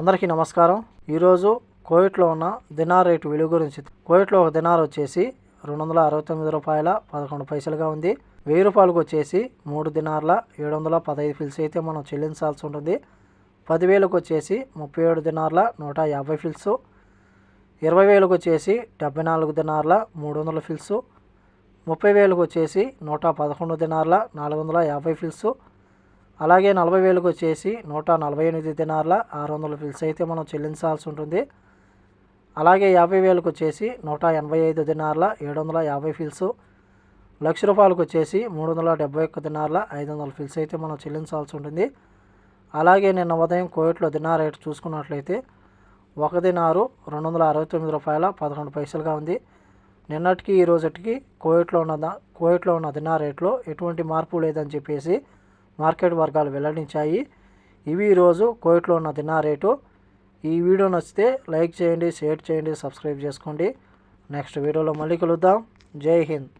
అందరికీ నమస్కారం. ఈరోజు కోవిట్లో ఉన్న దినార్ రేటు విలువ గురించి కోవిట్లో ఒక దినార్ వచ్చేసి రెండు వందల అరవై తొమ్మిది రూపాయల పదకొండు పైసలుగా ఉంది. వెయ్యి రూపాయలకు వచ్చేసి మూడు దినార్ల ఏడు వందల పదహైదు ఫిల్స్ అయితే మనం చెల్లించాల్సి ఉంటుంది. పదివేలకు వచ్చేసి ముప్పై ఏడు దినార్ల నూట యాభై ఫిల్స్. ఇరవై వేలకు వచ్చేసి డెబ్బై నాలుగు దినార్ల మూడు వందల ఫిల్స్. ముప్పై వేలకు వచ్చేసి నూట పదకొండు దినార్ల నాలుగు వందల యాభై ఫిల్స్. అలాగే నలభై వేలకు వచ్చేసి నూట నలభై ఎనిమిది దినార్ల ఆరు వందల ఫిల్స్ అయితే మనం చెల్లించాల్సి ఉంటుంది. అలాగే యాభై వేలకు వచ్చేసి నూట ఎనభై ఐదు దినార్ల ఏడు వందల యాభై ఫిల్స్. లక్ష రూపాయలకు వచ్చేసి మూడు వందల డెబ్బై ఒక్క దినార్ల ఐదు వందల ఫిల్స్ అయితే మనం చెల్లించాల్సి ఉంటుంది. అలాగే నిన్న ఉదయం కోవిట్లో దినార్ రేటు చూసుకున్నట్లయితే ఒక దినారు రెండు వందల అరవై తొమ్మిది రూపాయల పదకొండు పైసలుగా ఉంది. నిన్నటికి ఈ రోజుకి కోవిట్లో ఉన్న కోవిట్లో ఉన్న దినార్ రేట్లో ఎటువంటి మార్పు లేదని చెప్పేసి మార్కెట్ వర్గాలు వెల్లడించాయి. ఇవి ఈరోజు కోవిట్లో ఉన్న దినా రేటు. ఈ వీడియో నచ్చితే లైక్ చేయండి షేర్ చేయండి సబ్స్క్రైబ్ చేసుకోండి. నెక్స్ట్ వీడియోలో మళ్ళీ కలుద్దాం. జై హింద్.